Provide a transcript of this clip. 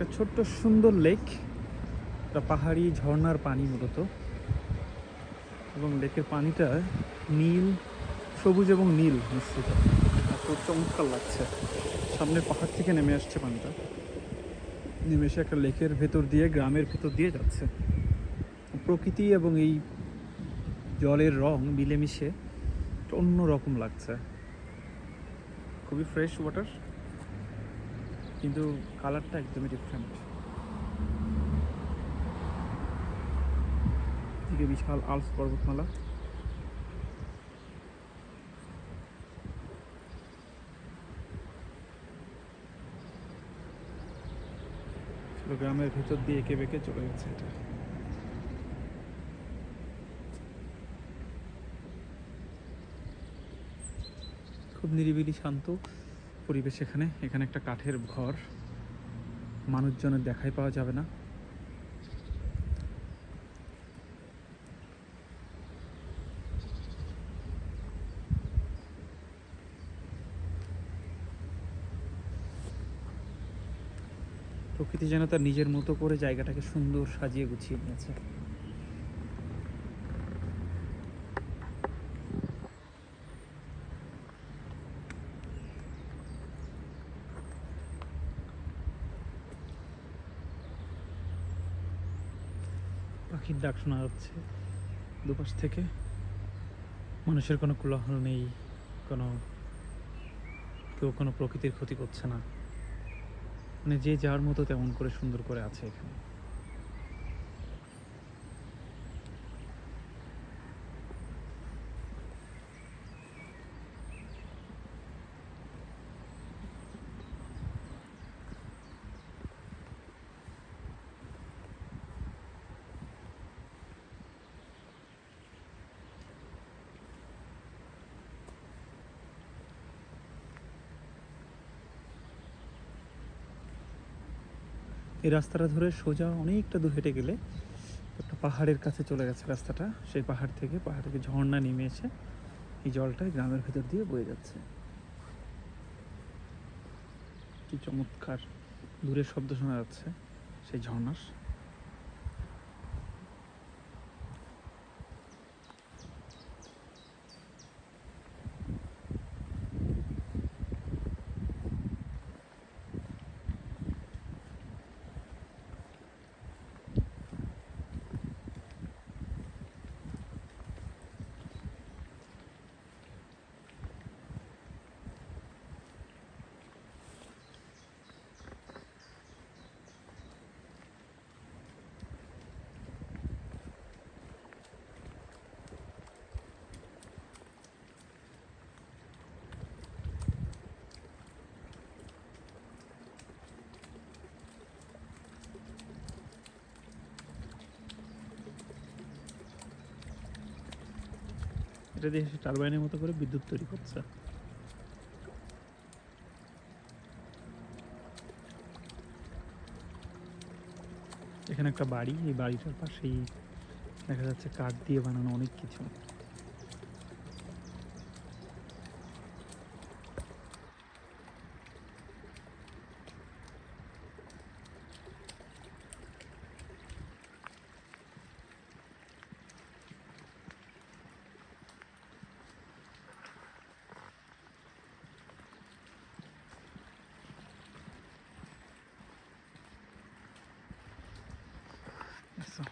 একটা ছোট্ট সুন্দর লেক। একটা পাহাড়ি ঝর্ণার পানি মূলত। এবং লেকের পানিটা নীল, সবুজ এবং নীল মিশ্রিত। এত চমৎকার লাগছে। সামনে পাহাড় থেকে নেমে আসছে পানিটা। নেমে এসে একটা লেকের ভেতর দিয়ে, গ্রামের ভেতর দিয়ে যাচ্ছে। প্রকৃতি এবং এই জলের রং মিলেমিশে অন্য রকম লাগছে। খুবই ফ্রেশ ওয়াটার কিন্তু কালারটা একদমই ডিফারেন্ট দিকে বিশাল আলস পর্বতমালা। গ্রামের ভিতর দিয়ে এঁকে বেঁকে চলে গেছে এটা। খুব নিরিবিলি শান্ত। পরিবেশ এখানে। এখানে একটা কাঠের ঘর। মানুষজনের দেখাই পাওয়া যাবে না। প্রকৃতি যেন তার নিজের মতো করে জায়গাটাকে সুন্দর সাজিয়ে গুছিয়ে নিয়েছে। পাখির ডাক শোনা যাচ্ছে। দুপাশ থেকে মানুষের কোনো কোলাহল নেই, কোনো কেউ কোনো প্রকৃতির ক্ষতি করছে না। মানে যে যার মতো তেমন করে সুন্দর করে আছে এখানে। এই রাস্তাটা ধরে সোজা অনেকটা দূর হেঁটে গেলে একটা পাহাড়ের কাছে চলে গেছে রাস্তাটা। সেই পাহাড় থেকে পাহাড় থেকে ঝর্ণা নেমে এসে এই জলটা গ্রামের ভেতর দিয়ে বয়ে যাচ্ছে। কি চমৎকার। দূরের শব্দ শোনা যাচ্ছে সেই ঝর্ণার। এটা দিয়ে সে টারবাইনের মতো করে বিদ্যুৎ তৈরি করছে। এখানে একটা বাড়ি, এই বাড়িটার পাশেই দেখা যাচ্ছে কাঠ দিয়ে বানানো অনেক কিছু। isso.